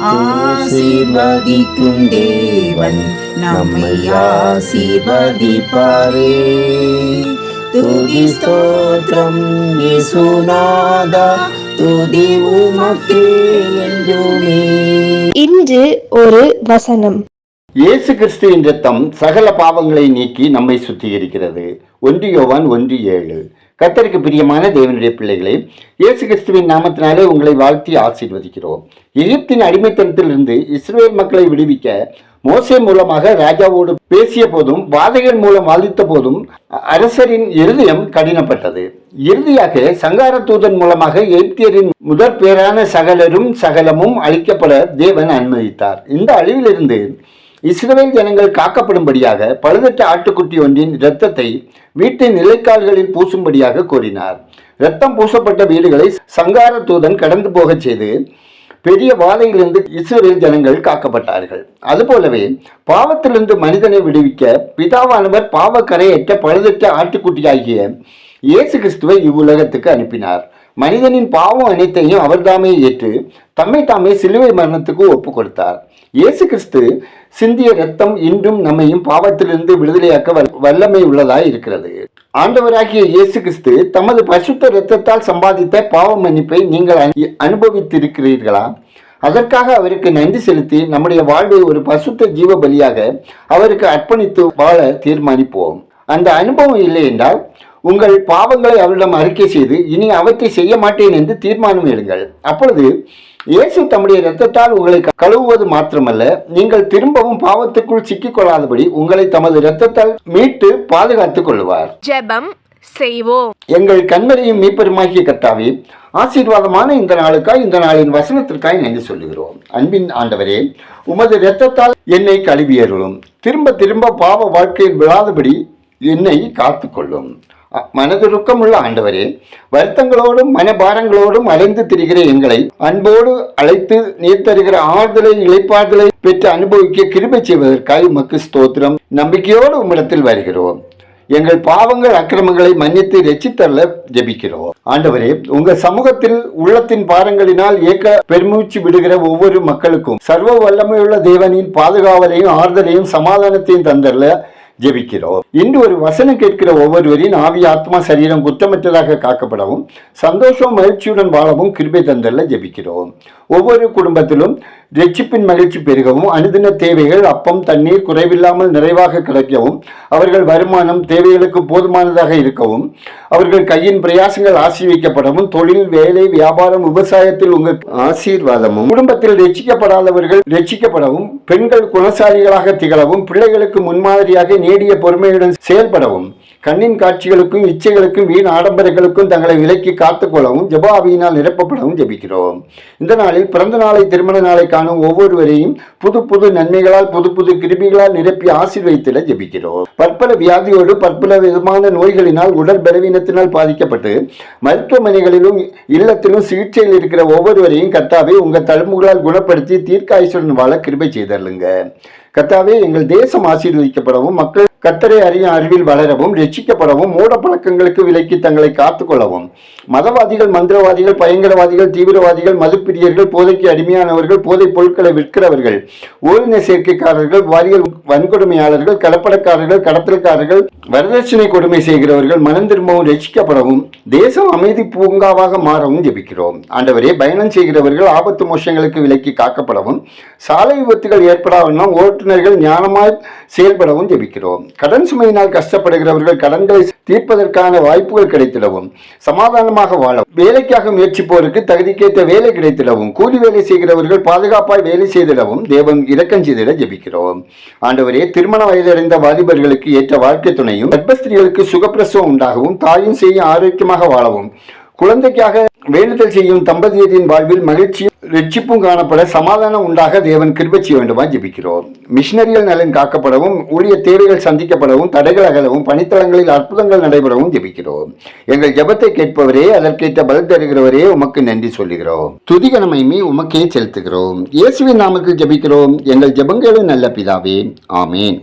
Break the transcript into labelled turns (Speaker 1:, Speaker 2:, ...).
Speaker 1: ஆசீர்வதிக்கும் தேவன் நம்மை ஆசீர்வதிப்பாரே. துதி ஸ்தோத்திரம் இயேசுநாதா துதி உமக்கே என்றுமே.
Speaker 2: இன்று ஒரு வசனம்.
Speaker 3: இயேசு கிறிஸ்துவின் ரத்தம் சகல பாவங்களை நீக்கி நம்மை சுத்திகரிக்கிறது. ஒன்று யோவான் ஒன்று ஏழு. கத்தருக்கு பிரியமான தேவனுடைய பிள்ளைகளே இயேசு கிறிஸ்துவின் நாமத்தினாலே உங்களை வாழ்த்தி ஆசீர்வதிக்கிறோம். எகிப்தின் அடிமைத்தனத்திலிருந்து இஸ்ரேல் மக்களை விடுவிக்க மோசே மூலமாக ராஜாவோடு பேசிய போதும் வாதகன் மூலம் வாதித்த போதும் அரசரின் இருதயம் கடினப்பட்டது. இறுதியாக சங்கார தூதன் மூலமாக எகிப்தியரின் முதற் பேரான சகலரும் சகலமும் அழிக்கப்பட தேவன் அனுமதித்தார். இந்த அழிவிலிருந்து இஸ்ரவேல் ஜனங்கள் காக்கப்படும்படியாக பழுதற்ற ஆட்டுக்குட்டி ஒன்றின் இரத்தத்தை வீட்டின் நிலைக்கால்களில் பூசும்படியாக கோரினார். இரத்தம் பூசப்பட்ட வீடுகளை சங்கார தூதன் கடந்து போகச் செய்து பெரிய வாதையிலிருந்து இஸ்ரேல் ஜனங்கள் காக்கப்பட்டார்கள். அதுபோலவே பாவத்திலிருந்து மனிதனை விடுவிக்க பிதாவானவர் பாவக்கரையற்ற பழுதற்ற ஆட்டுக்குட்டியாகிய இயேசு கிறிஸ்துவை இவ்வுலகத்துக்கு அனுப்பினார். மனிதனின் பாவம் அனைத்தையும் அவர்தாமே ஏற்று தம்மை தாமே சிலுவை மரணத்துக்கு ஒப்பு கொடுத்தார் இயேசு கிறிஸ்து சிந்திய ரத்தம் இன்றும் நம்மையும் பாவத்திலிருந்து விடுதலையாக்க வல்லமை உள்ளதாய் இருக்கிறது. ஆண்டவராகிய இயேசு கிறிஸ்து தமது பசுத்த இரத்தத்தால் சம்பாதித்த பாவ மன்னிப்பை நீங்கள் அனுபவித்திருக்கிறீர்களா? அதற்காக அவருக்கு நன்றி செலுத்தி நம்முடைய வாழ்வை ஒரு பசுத்த ஜீவ பலியாக அவருக்கு அர்ப்பணித்து வாழ தீர்மானிப்போம். அந்த அனுபவம் இல்லை என்றால் உங்கள் பாவங்களை அவரிடம் அறிக்கை செய்து இனி அவற்றை செய்ய மாட்டேன் என்று தீர்மானம் எடுங்கள். அப்பொழுது இயேசு தம்முடைய இரத்தத்தால் உங்களை கழுவுவது மாத்திரமல்ல நீங்கள் திரும்பவும் பாவத்துக்குள் சிக்கிக்கொள்ளாதபடி உங்களை தமது இரத்தத்தால் மீட்டு பாதுகாத்துக் கொள்வார்
Speaker 2: ஜெபம் செய்வோம்.
Speaker 3: எங்கள் கண்மலையும் மீப்பெருமாகிய கர்த்தாவே ஆசீர்வாதமான இந்த நாளுக்காய் இந்த நாளின் வசனத்திற்காய் நன்றி சொல்லுகிறோம். அன்பின் ஆண்டவரே உமது இரத்தத்தால் என்னை கழுவியருளும். திரும்ப திரும்ப பாவ வாழ்க்கையில் விழாதபடி என்னை காத்துக்கொள்ளும். மனதுருக்கமுள்ள ஆண்டவரே வருத்தங்களோடும் மனபாரங்களோடும் அலைந்து திரிகிற எங்களை அன்போடு அழைத்து நீர் தருகிற ஆறுதலை இழைப்பாறுதலை பெற்று அனுபவிக்க கிருபை செய்வதற்காக உமக்கு ஸ்தோத்திரம். நம்பிக்கையோடு உம்மிடத்தில் வருகிறோம். எங்கள் பாவங்கள் அக்கிரமங்களை மன்னித்து ரசித்தள்ள ஜெபிக்கிறோம். ஆண்டவரே உங்க சமூகத்தில் உள்ளத்தின் பாரங்களினால் ஏக்க பெருமூச்சு விடுகிற ஒவ்வொரு மக்களுக்கும் சர்வ வல்லமையுள்ள தேவனின் பாதுகாவலையும் ஆறுதலையும் சமாதானத்தையும் தந்தரல ஜெபிக்கிறோம். இன்று ஒரு வசனம் கேட்கிற ஒவ்வொருவரின் ஆவி ஆத்மா சரீரம் குற்றமற்றதாக காக்கப்படவும் சந்தோஷம் மகிழ்ச்சியுடன் வாழவும் கிருபை தந்தல்ல ஜெபிக்கிறோம். ஒவ்வொரு குடும்பத்திலும் ரட்சிப்பின் மகிழ்ச்சி பெருகவும் அனுதின தேவைகள் அப்பம் தண்ணீர் குறைவில்லாமல் நிறைவாக கிடைக்கவும் அவர்கள் வருமானம் தேவைகளுக்கு போதுமானதாக இருக்கவும் அவர்கள் கையின் பிரயாசங்கள் ஆசீர்விக்கப்படவும் தொழில் வேலை வியாபாரம் விவசாயத்தில் உங்கள் ஆசீர்வாதமும் குடும்பத்தில் ரட்சிக்கப்படாதவர்கள் ரட்சிக்கப்படவும் பெண்கள் குணசாலிகளாக திகழவும் பிள்ளைகளுக்கு முன்மாதிரியாக நீடிய பொறுமையுடன் செயல்படவும் கண்ணின் காட்சிகளுக்கும் இச்சைகளுக்கும் வீண் ஆடம்பரங்களுக்கும் தங்களை விலக்கி காத்துக்கொள்ளவும் ஜபாவியினால் நிரப்பப்படவும் ஜெபிக்கிறோம். இந்த நாளில் பிறந்த நாளை திருமண நாளை காணும் ஒவ்வொருவரையும் புது புது நன்மைகளால் புது புது கிருமிகளால் நிரப்பி ஆசீர்வதித்திட ஜெபிக்கிறோம். பற்பல வியாதியோடு பற்பல விதமான நோய்களினால் உடல் பலவீனத்தினால் பாதிக்கப்பட்டு மருத்துவமனைகளிலும் இல்லத்திலும் சிகிச்சையில் இருக்கிற ஒவ்வொருவரையும் கத்தாவே உங்க தழும்புகளால் குணப்படுத்தி தீர்க்காயுசுடன் வாழ கிருபை செய்தருளுங்க. கத்தாவே எங்கள் தேசம் ஆசீர்வதிக்கப்படவும் மக்கள் கத்தரை அறியும் அறிவில் வளரவும் ரட்சிக்கப்படவும் மூட பழக்கங்களுக்கு விலக்கி தங்களை காத்துக்கொள்ளவும். மதவாதிகள் மந்திரவாதிகள் பயங்கரவாதிகள் தீவிரவாதிகள் மதுப்பிரியர்கள் போதைக்கு அடிமையானவர்கள் போதைப் பொருட்களை விற்கிறவர்கள் ஓரின சேர்க்கைக்காரர்கள் வாரியல் வன்கொடுமையாளர்கள் கலப்படக்காரர்கள் கடத்தல்காரர்கள் வரதட்சணை கொடுமை செய்கிறவர்கள் மனம் திரும்பவும் ரட்சிக்கப்படவும் தேசம் அமைதி பூங்காவாக மாறவும் ஜெபிக்கிறோம். ஆண்டவரே பயணம் செய்கிறவர்கள் ஆபத்து மோஷங்களுக்கு விலக்கி காக்கப்படவும் சாலை விபத்துகள் ஏற்படாவண்ணம் ஓட்டுநர்கள் ஞானமாய் செயல்படவும் ஜெபிக்கிறோம். கடன் சுமையினால் கஷ்டப்படுகிறவர்கள் கடன்களை தீர்ப்பதற்கான வாய்ப்புகள் கிடைத்திடவும் சமாதானமாக வாழ வேலைக்காக முயற்சிப்போருக்கு தகுதிக்கேற்ற வேலை கிடைத்திடவும் கூலி வேலை செய்கிறவர்கள் பாதுகாப்பாய் வேலை செய்திடவும் தேவன் இரக்கம் செய்திட ஜபிக்கிறோம். ஆண்டவரே திருமண வயதடைந்த வாலிபர்களுக்கு ஏற்ற வாழ்க்கை துணையும் கர்ப்பஸ்திரிகளுக்கு சுகப்பிரசவம் உண்டாகவும் தாயும் செய்யும் ஆரோக்கியமாக வாழவும் குழந்தைக்காக வேண்டுதல் செய்யும் தம்பதியரின் வாழ்வில் மகிழ்ச்சியும் ரட்சிப்பும் காணப்பட சமாதானம் உண்டாக தேவன் கிருபை செய்ய வேண்டுமா ஜெபிக்கிறோம் மிஷினரிகள் நலன் காக்கப்படவும் ஊழிய தேவைகள் சந்திக்கப்படவும் தடைகள் அகலவும் பணித்தளங்களில் அற்புதங்கள் நடைபெறவும் ஜெபிக்கிறோம் எங்கள் ஜபத்தை கேட்பவரே அதற்கேற்ற பலன் தருகிறவரே உமக்கு நன்றி சொல்லுகிறோம் துதிகனமையுமே உமக்கே செலுத்துகிறோம் இயேசுவின் நாமத்தில் ஜெபிக்கிறோம் எங்கள் ஜெபங்களும் நல்ல பிதாவே ஆமேன்